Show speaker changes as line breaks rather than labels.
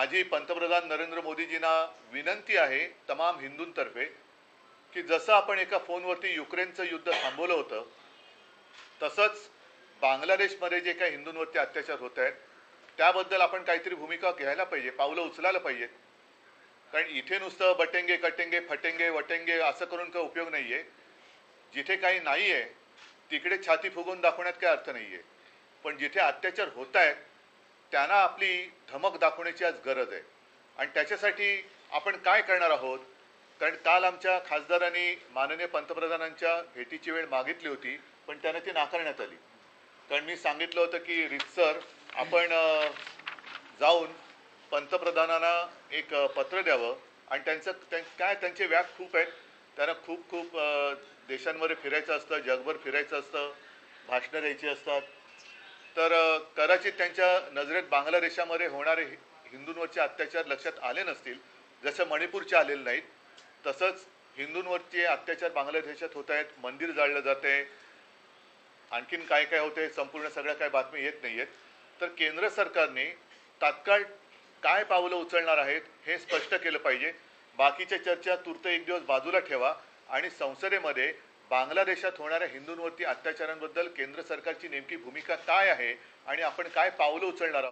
माझी पंतप्रधान नरेंद्र मोदीजींना विनंती आहे तमाम हिंदूंतर्फे की जसं आपण एका फोनवरती युक्रेनचं युद्ध थांबवलं होतं तसंच बांगलादेशमध्ये जे काही हिंदूंवरती अत्याचार होत आहेत त्याबद्दल आपण काहीतरी भूमिका घ्यायला पाहिजे पावलं उचलायला पाहिजे. कारण इथे नुसतं बटेंगे कटेंगे फटेंगे वटेंगे असं करून काही उपयोग नाही आहे जिथे काही नाही आहे तिकडे छाती फुगवून दाखवण्यात काही अर्थ नाही आहे पण जिथे अत्याचार होत आहेत त्यांना आपली धमक दाखवण्याची आज गरज आहे. आणि त्याच्यासाठी आपण काय करणार आहोत? कारण काल आमच्या खासदारांनी माननीय पंतप्रधानांच्या भेटीची वेळ मागितली होती पण त्यांना ती नाकारण्यात आली. कारण मी सांगितलं होतं की रितसर आपण जाऊन पंतप्रधानांना एक पत्र द्यावं. आणि त्यांचं त्यां- काय त्यांचे व्याप खूप आहेत. त्यांना खूप खूप देशांमध्ये फिरायचं असतं जगभर फिरायचं असतं भाषणं द्यायची असतात. तर कदाचित त्यांच्या नजरेत बांगलादेशामध्ये होणारे हिंदूंवरचे अत्याचार लक्षात आले नसतील. जसं मणिपूरचे आलेले नाहीत तसंच हिंदूंवरचे अत्याचार बांगलादेशात होत आहेत मंदिर जाळलं जाते आणखीन काय काय होते संपूर्ण सगळ्या काय बातमी येत नाही आहेत तर केंद्र सरकारने तात्काळ काय पावलं उचलणार आहेत हे स्पष्ट केलं पाहिजे. बाकीच्या चर्चा तूर्त एक दिवस बाजूला ठेवा आणि संसदेमध्ये बांगलादेशात होणाऱ्या हिंदूंवरती अत्याचारांबद्दल केंद्र सरकारची नेमकी भूमिका काय आहे आणि आपण काय पावलं उचलणार आहोत?